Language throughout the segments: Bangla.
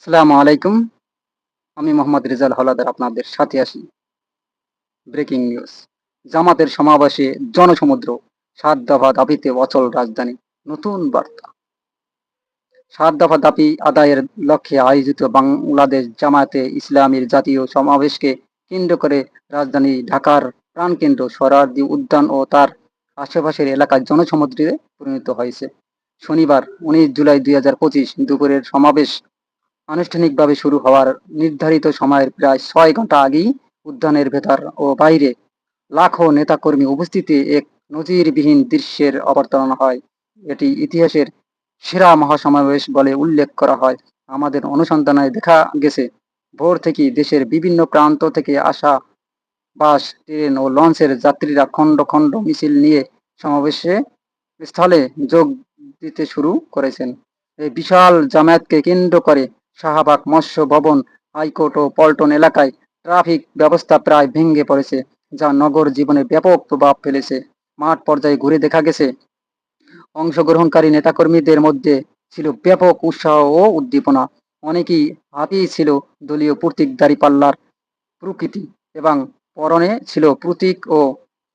আসসালামু আলাইকুম। আমি মোহাম্মদ রেজাল হলাদার আপনাদের সাথে আসি ব্রেকিং নিউজ। জামাতের সমাবেশে জনসমুদ্র, সাত দফা দাবিতে অচল রাজধানী। নতুন বার্তা। সাত দফা দাবি আদায়ের লক্ষ্যে আয়োজিত বাংলাদেশ জামায়াতে ইসলামীর জাতীয় সমাবেশকে কেন্দ্র করে রাজধানী ঢাকার প্রাণকেন্দ্র সরারদি উদ্যান ও তার আশেপাশের এলাকায় জনসমুদ্রে পরিণত হয়েছে। শনিবার, উনিশ জুলাই দুই হাজার পঁচিশ দুপুরের সমাবেশ আনুষ্ঠানিকভাবে শুরু হওয়ার নির্ধারিত সময়ের প্রায় ছয় ঘণ্টা আগেই উদ্যানের ভেতর ও বাইরে লাখো নেতাকর্মী উপস্থিতি এক নজিরবিহীন দৃশ্যের অবতারণা হয়। এটি ইতিহাসের সেরা মহাসমাবেশ বলে উল্লেখ করা হয়। আমাদের অনুসন্ধানে দেখা গেছে, ভোর থেকে দেশের বিভিন্ন প্রান্ত থেকে আসা বাস, ট্রেন ও লঞ্চের যাত্রীরা খণ্ড খণ্ড মিছিল নিয়ে সমাবেশে স্থলে যোগ দিতে শুরু করেছেন। এই বিশাল জামায়াতকে কেন্দ্র করে শাহবাগ মৎস্য ভবন, হাইকোর্ট ও পল্টন এলাকায় ট্রাফিক ব্যবস্থা প্রায় ভেঙে পড়েছে, যা নগর জীবনে ব্যাপক প্রভাব ফেলেছে। মাঠ পর্যায়ে ঘুরে দেখা গেছে, অংশগ্রহণকারী নেতাকর্মীদের মধ্যে ছিল ব্যাপক উৎসাহ ও উদ্দীপনা। অনেকেই হাতেই ছিল দলীয় প্রতীকধারী পাল্লার প্রকৃতি এবং পরনে ছিল প্রতীক ও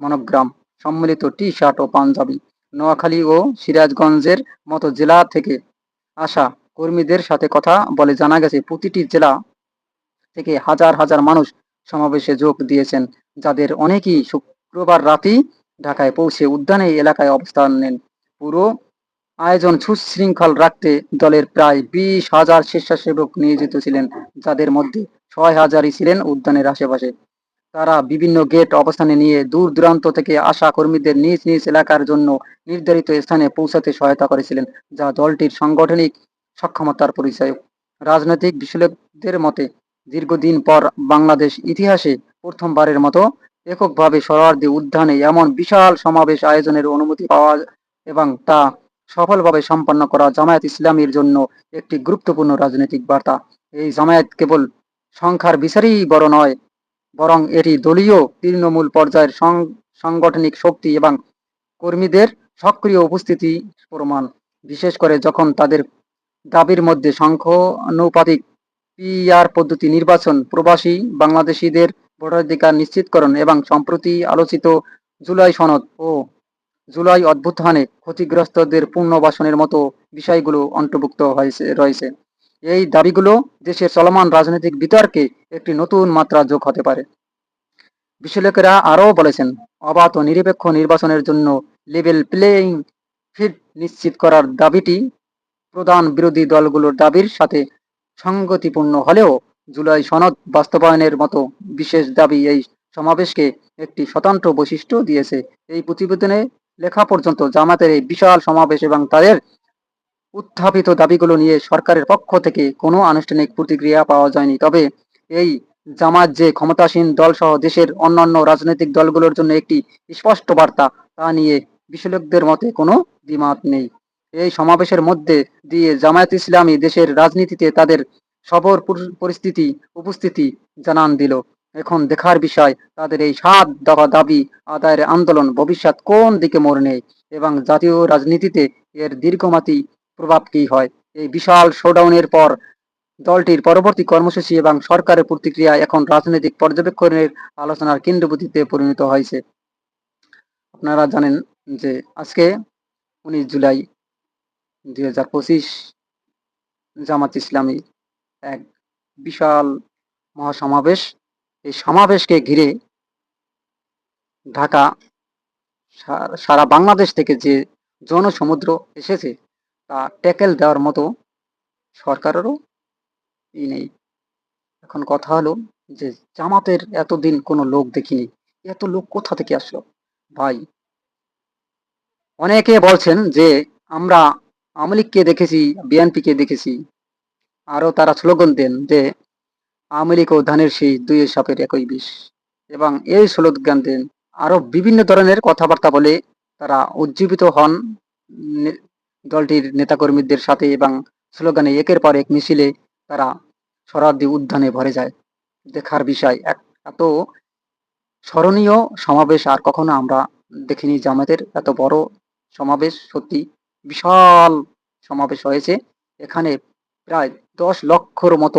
মনোগ্রাম। সম্মিলিত টি শার্ট ও পাঞ্জাবি। নোয়াখালী ও সিরাজগঞ্জের মতো জেলা থেকে আসা কর্মীদের সাথে কথা বলে জানা গেছে, প্রতিটি জেলা থেকে হাজার হাজার মানুষ সমাবেশে যোগ দিয়েছেন, যাদের অনেকেই শুক্রবার রাতেই ঢাকায় পৌঁছে উদ্যানে এলাকায় অবস্থান নেন। পুরো আয়োজন সুশৃঙ্খল রাখতে দলের প্রায় বিশ হাজার স্বেচ্ছাসেবক নিয়োজিত ছিলেন, যাদের মধ্যে ছয় হাজারই ছিলেন উদ্যানের আশেপাশে। তারা বিভিন্ন গেট অবস্থানে নিয়ে দূর দূরান্ত থেকে আসা কর্মীদের নিজ নিজ এলাকার জন্য নির্ধারিত স্থানে পৌঁছাতে সহায়তা করেছিলেন, যা দলটির সাংগঠনিক সক্ষমতার পরিচয় রাজনৈতিক বিশ্লেষকদের মতে, দীর্ঘদিন পর বাংলাদেশ ইতিহাসে প্রথমবারের মতো এককভাবে সরারদি উদ্যানে এমন বিশাল সমাবেশ আয়োজনের অনুমতি পাওয়া এবং তা সফলভাবে সম্পন্ন করা জামায়াত ইসলামীর জন্য একটি গুরুত্বপূর্ণ রাজনৈতিক বার্তা। এই জামায়াত কেবল সংখ্যার বিচারেই বড় নয়, বরং এটি দলীয় তৃণমূল পর্যায়ের সাংগঠনিক শক্তি এবং কর্মীদের সক্রিয় উপস্থিতি প্রমাণ। বিশেষ করে যখন তাদের দাবির মধ্যে সংখ্যানুপাতিক পিআর পদ্ধতি নির্বাচন প্রবাসী বাংলাদেশিদের ভোটাধিকার নিশ্চিতকরণ এবং সম্প্রতি আলোচিত জুলাই সনদ ও জুলাই অভ্যুত্থানে ক্ষতিগ্রস্তদের পুনর্বাসনের মতো বিষয়গুলো অন্তর্ভুক্ত হয়েছে, রয়েছে। এই দাবিগুলো দেশের চলমান রাজনৈতিক বিতর্কে একটি নতুন মাত্রা যোগ হতে পারে। বিশ্লেষকেরা আরও বলেছেন, অবাধ ও নিরপেক্ষ নির্বাচনের জন্য লেভেল প্লেইং ফিল্ড নিশ্চিত করার দাবিটি প্রধান বিরোধী দলগুলোর দাবির সাথে সংগতিপূর্ণ হলেও জুলাই সনদ বাস্তবায়নের মতো বিশেষ দাবি এই সমাবেশকে একটি স্বতন্ত্র বৈশিষ্ট্য দিয়েছে। এই প্রতিবেদনে লেখা পর্যন্ত, জামাতের এই বিশাল সমাবেশ এবং তাদের উত্থাপিত দাবিগুলো নিয়ে সরকারের পক্ষ থেকে কোনো আনুষ্ঠানিক প্রতিক্রিয়া পাওয়া যায়নি। তবে এই জামাত যে ক্ষমতাসীন দলসহ দেশের অন্যান্য রাজনৈতিক দলগুলোর জন্য একটি স্পষ্ট বার্তা, তা নিয়ে বিশ্লেষকদের মতে কোনো দ্বিমত নেই। এই সমাবেশের মধ্যে দিয়ে জামায়াত ইসলামী দেশের রাজনীতিতে তাদের সবর পরিস্থিতি, উপস্থিতি জানান দিল। এখন দেখার বিষয়, তাদের এই সাত দফা দাবি আদায়ের আন্দোলন ভবিষ্যৎ কোন দিকে মোড় নেয় এবং জাতীয় রাজনীতিতে এর দীর্ঘমাতি প্রভাব কি হয়? এই বিশাল শোডাউনের পর দলটির পরবর্তী কর্মসূচি এবং সরকারের প্রতিক্রিয়া এখন রাজনৈতিক পর্যবেক্ষণের আলোচনার কেন্দ্রবিন্দুতে পরিণত হয়েছে। আপনারা জানেন যে আজকে উনিশ জুলাই দুই হাজার পঁচিশ জামাত ইসলামী এক বিশাল মহাসমাবেশ। এই সমাবেশকে ঘিরে ঢাকা সারা বাংলাদেশ থেকে যে জনসমুদ্র এসেছে, তা ট্যাকেল দেওয়ার মতো সরকারেরও ই নেই। এখন কথা হলো যে জামাতের এতদিন কোনো লোক দেখিনি, এত লোক কোথা থেকে আসলো? ভাই, অনেকে বলছেন যে আমরা আওয়ামী লীগকে দেখেছি, বিএনপিকে দেখেছি। আরও তারা স্লোগান দেন যে, আওয়ামী লীগ ও ধানের সেই দুইয়ের সাপের একই বিষ। এবং এই স্লোগান দেন, আরও বিভিন্ন ধরনের কথাবার্তা বলে তারা উজ্জীবিত হন দলটির নেতাকর্মীদের সাথে এবং স্লোগানে একের পর এক মিছিলে তারা শরাব্দী উদ্যানে ভরে যায়। দেখার বিষয় এক, এত স্মরণীয় সমাবেশ আর কখনো আমরা দেখিনি জামাতের এত বড় সমাবেশ, সত্যি বিশাল সমাবেশ হয়েছে। এখানে প্রায় দশ লক্ষর মতো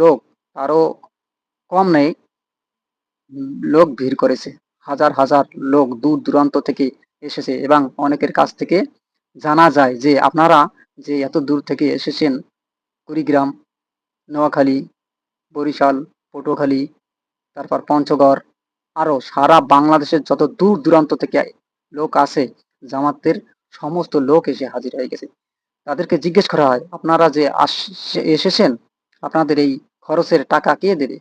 লোক, তারও কম নেই। লোক ভিড় করেছে। হাজার হাজার লোক দূর দূরান্ত থেকে এসেছে এবং অনেকের কাছ থেকে জানা যায় যে আপনারা যে এত দূর থেকে এসেছেন, কুড়িগ্রাম, নোয়াখালী, বরিশাল, পটুয়াখালী, তারপর পঞ্চগড় আরও সারা বাংলাদেশের যত দূর দূরান্ত থেকে লোক আসে জামাতের সমস্ত লোক এসে হাজির হয়ে গেছে। তাদেরকে জিজ্ঞেস করা হয়, আপনারা যে এসেছেন, আপনাদের এই খরচের টাকা কে দেবে?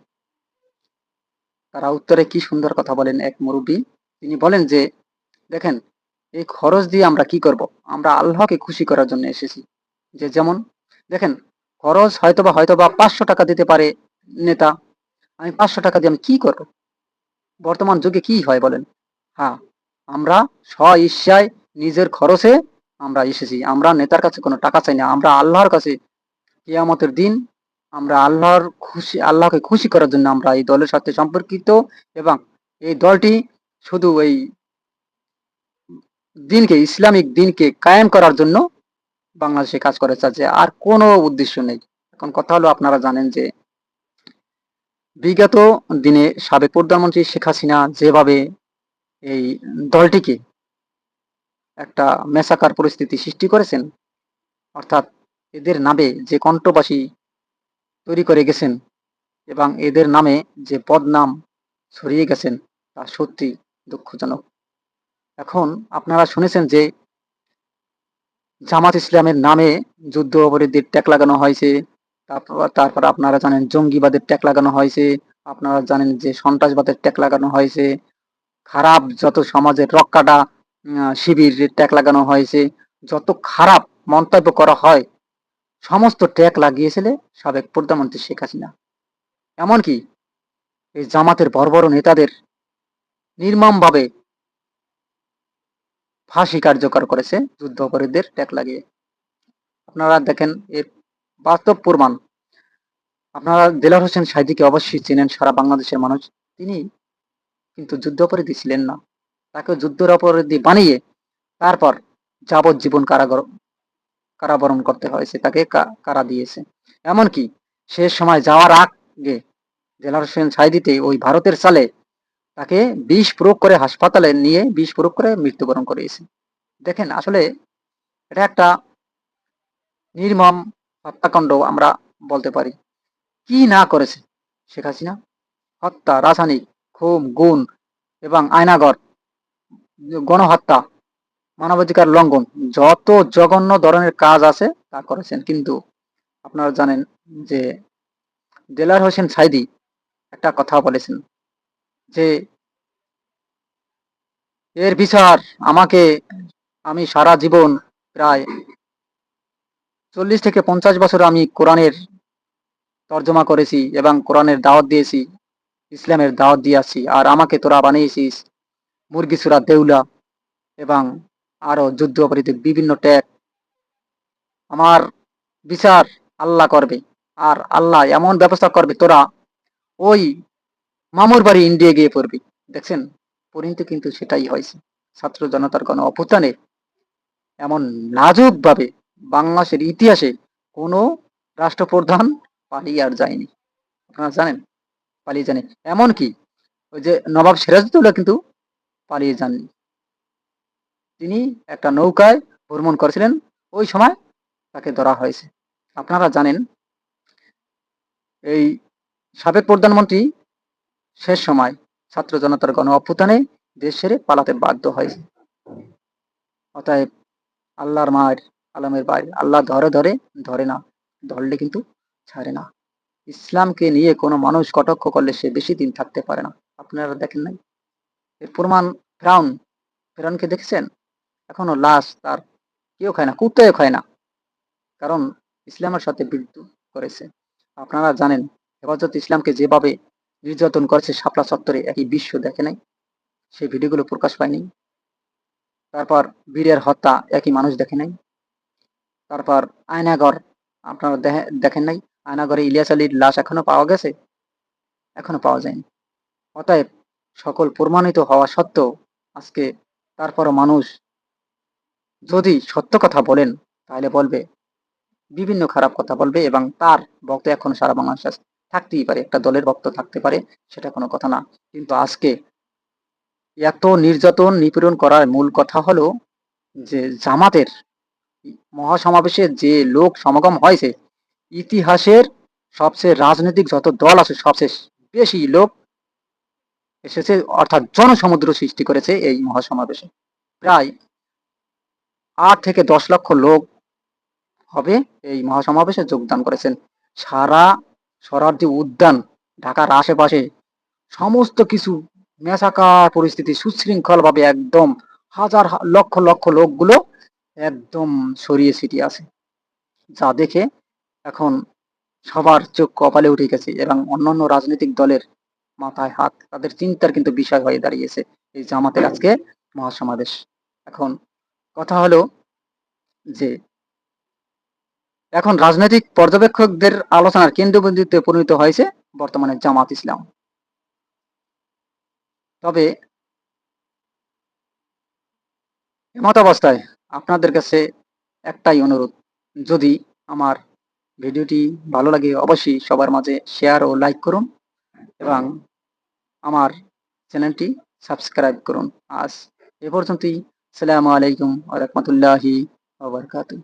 তারা উত্তরে কি সুন্দর কথা বলেন এক মুরব্বী। তিনি বলেন যে, দেখেন, এই খরচ দিয়ে আমরা কি করব? আমরা আল্লাহকে খুশি করার জন্য এসেছি। যে যেমন, দেখেন, খরচ হয়তোবা হয়তোবা পাঁচশো টাকা দিতে পারে নেতা। আমি পাঁচশো টাকা দিয়ে আমি কি করব? বর্তমান যুগে কি হয় বলেন? হ্যাঁ আমরা স্ব ইচ্ছায় নিজের খরচে আমরা এসেছি। আমরা নেতার কাছে কোনো টাকা চাই না। আমরা আল্লাহর কাছে কিয়ামতের দিন আমরা আল্লাহর খুশি, আল্লাহকে খুশি করার জন্য আমরা এই দলের সাথে সম্পর্কিত এবং এই দলটি শুধু এই দিনকে, ইসলামিক দিনকে কায়েম করার জন্য বাংলাদেশে কাজ করে চাচ্ছে আর কোনো উদ্দেশ্য নেই। এখন কথা হলো আপনারা জানেন যে বিগত দিনে সাবেক প্রধানমন্ত্রী শেখ হাসিনা যেভাবে এই দলটিকে একটা মেসাকার পরিস্থিতি সৃষ্টি করেছেন। অর্থাৎ এদের নামে যে কণ্ঠবাসী তৈরি করে গেছেন এবং এদের নামে যে পদনাম ছড়িয়ে গেছেন, তা সত্যি দুঃখজনক। এখন আপনারা শুনেছেন যে জামাত ইসলামের নামে যুদ্ধ অপরাধীদের ট্যাগ লাগানো হয়েছে, তারপর তারপর আপনারা জানেন জঙ্গিবাদের ট্যাগ লাগানো হয়েছে, আপনারা জানেন যে সন্ত্রাসবাদের ট্যাগ লাগানো হয়েছে, খারাপ যত সমাজের রক্ষাটা উম, শিবিরের ট্যাগ লাগানো হয়েছে যত খারাপ মন্তব্য করা হয় সমস্ত ট্যাগ লাগিয়েছিলে সাবেক প্রধানমন্ত্রী শেখ হাসিনা। এমনকি এই জামাতের বড় বড় নেতাদের নির্মমভাবে ফাঁসি কার্যকর করেছে যুদ্ধ অপরাধীদের ট্যাগ লাগিয়ে। আপনারা দেখেন এর বাস্তব প্রমাণ। আপনারা দেলার হোসেন সাইদিকে অবশ্যই চেনেন সারা বাংলাদেশের মানুষ। তিনি কিন্তু যুদ্ধ অপরাধী ছিলেন না। তাকে যুদ্ধের অপরাধী বানিয়ে তারপর যাবজ্জীবন কারাগর কারাবরণ করতে হয়েছে তাকে কারা দিয়েছে। এমনকি শেষ সময় যাওয়ার আগে দেলার হোসেন সাইদিতে ওই ভারতের সালে তাকে বিষ প্রয়োগ করে হাসপাতালে নিয়ে বিষ প্রয়োগ করে মৃত্যুবরণ করিয়েছে। দেখেন, আসলে এটা একটা নির্মম হত্যাকাণ্ড আমরা বলতে পারি। কি না করেছে শেখ হাসিনা? হত্যা, রাসায়নিক খুন গুণ এবং আয়নাগর গণহত্যা, মানবাধিকার লঙ্ঘন, যত জঘন্য ধরনের কাজ আছে তা করেছেন। কিন্তু আপনারা জানেন যে দেলার হোসেন সাইদি একটা কথা বলেছেন যে, এর বিচার আমাকে, আমি সারা জীবন প্রায় চল্লিশ থেকে পঞ্চাশ বছর আমি কোরআনের তর্জমা করেছি এবং কোরআনের দাওয়াত দিয়েছি, ইসলামের দাওয়াত দিয়ে আসছি, আর আমাকে তোরা বানিয়েছিস মুরগি সুরা দেউলা এবং আরও যুদ্ধ অপরাধী বিভিন্ন ট্যাগ। আমার বিচার আল্লাহ করবে আর আল্লাহ এমন ব্যবস্থা করবে তোরা ওই মামুর বাড়ি ইন্ডিয়া গিয়ে পড়বি। দেখছেন, পরিণতি কিন্তু সেটাই হয়েছে। ছাত্র জনতার গণ অভ্যুত্থানে এমন নাজুক ভাবে বাংলাদেশের ইতিহাসে কোনো রাষ্ট্রপ্রধান পালিয়ে আর যায়নি। আপনারা জানেন, পালিয়ে জানে এমনকি ওই যে নবাব সিরাজউদ্দৌলা কিন্তু পালিয়ে যাননি। তিনি একটা নৌকায় ভ্রমণ করেছিলেন। ওই সময় তাকে ধরা হয়েছে। আপনারা জানেন, এই সাবেক প্রধানমন্ত্রী শেষ সময় ছাত্র জনতার গণ অভ্যুত্থানে দেশ ছেড়ে পালাতে বাধ্য হয়েছে। অতএব আল্লাহর মায়ের আলমের ভাই আল্লাহ ধরে ধরে ধরে না, ধরলে কিন্তু ছাড়ে না। ইসলামকে নিয়ে কোনো মানুষ কটাক্ষ করলে সে বেশি দিন থাকতে পারে না। আপনারা দেখেন নাই? এর প্রমাণ ফেরাউন, ফেরাউনকে দেখেছেন? এখনও লাশ তার কেউ খায় না, কুত্তাও খায় না। কারণ ইসলামের সাথে বিদ্রোহ করেছে। আপনারা জানেন হেফাজত ইসলামকে যেভাবে নির্যাতন করেছে শাপলা চত্বরে, একই বিশ্ব দেখে নাই। সেই ভিডিওগুলো প্রকাশ পায়নি। তারপর বীরের হত্যা, একই মানুষ দেখে নাই। তারপর আয়নাগর, আপনারা দেখে- দেখেন নাই? আয়নাগরে ইলিয়াস আলীর লাশ এখনও পাওয়া গেছে? এখনও পাওয়া যায়নি। অতএব সকল প্রমাণিত হওয়া সত্ত্বেও আজকে তারপরও মানুষ যদি সত্য কথা বলেন, তাহলে বলবে, বিভিন্ন খারাপ কথা বলবে এবং তার ভক্ত এখন সারা বাংলাদেশে। থাকতেই পারে, একটা দলের ভক্ত থাকতে পারে, সেটা কোনো কথা না কিন্তু আজকে এত নির্যাতন নিপীড়ন করার মূল কথা হলো যে জামাতের মহাসমাবেশে যে লোক সমাগম হয়েছে, ইতিহাসের সবচেয়ে রাজনৈতিক যত দল আছে, সবচেয়ে বেশি লোক এসেছে, অর্থাৎ জনসমুদ্র সৃষ্টি করেছে এই মহাসমাবেশে। প্রায় আট থেকে দশ লক্ষ লোক হবে এই মহাসমাবেশে যোগদান করেছেন। সারা শরার্দি উদ্যান, ঢাকার আশেপাশে সমস্ত কিছু মেসাকার পরিস্থিতি সুশৃঙ্খল ভাবে একদম হাজার লক্ষ লক্ষ লোকগুলো একদম সরিয়ে ছিটিয়ে আছে। যা দেখে এখন সবার চোখ কপালে উঠে গেছে এবং অন্যান্য রাজনৈতিক দলের মাথায় হাত, তাদের চিন্তার কিন্তু বিষয় হয়ে দাঁড়িয়েছে এই জামাতের আজকে মহাসমাবেশ। এখন কথা হলো যে, এখন রাজনৈতিক পর্যবেক্ষকদের আলোচনার কেন্দ্রবিন্দুতে পরিণত হয়েছে বর্তমানে জামাত ইসলাম। তবে এমত অবস্থায় আপনাদের কাছে একটাই অনুরোধ, যদি আমার ভিডিওটি ভালো লাগে অবশ্যই সবার মাঝে শেয়ার ও লাইক করুন এবং আমার চ্যানেলটি সাবস্ক্রাইব করুন। আজ এ পর্যন্তই। আসসালামু আলাইকুম আ রহমতুল্লাহি ওয়া বারাকাতুহু।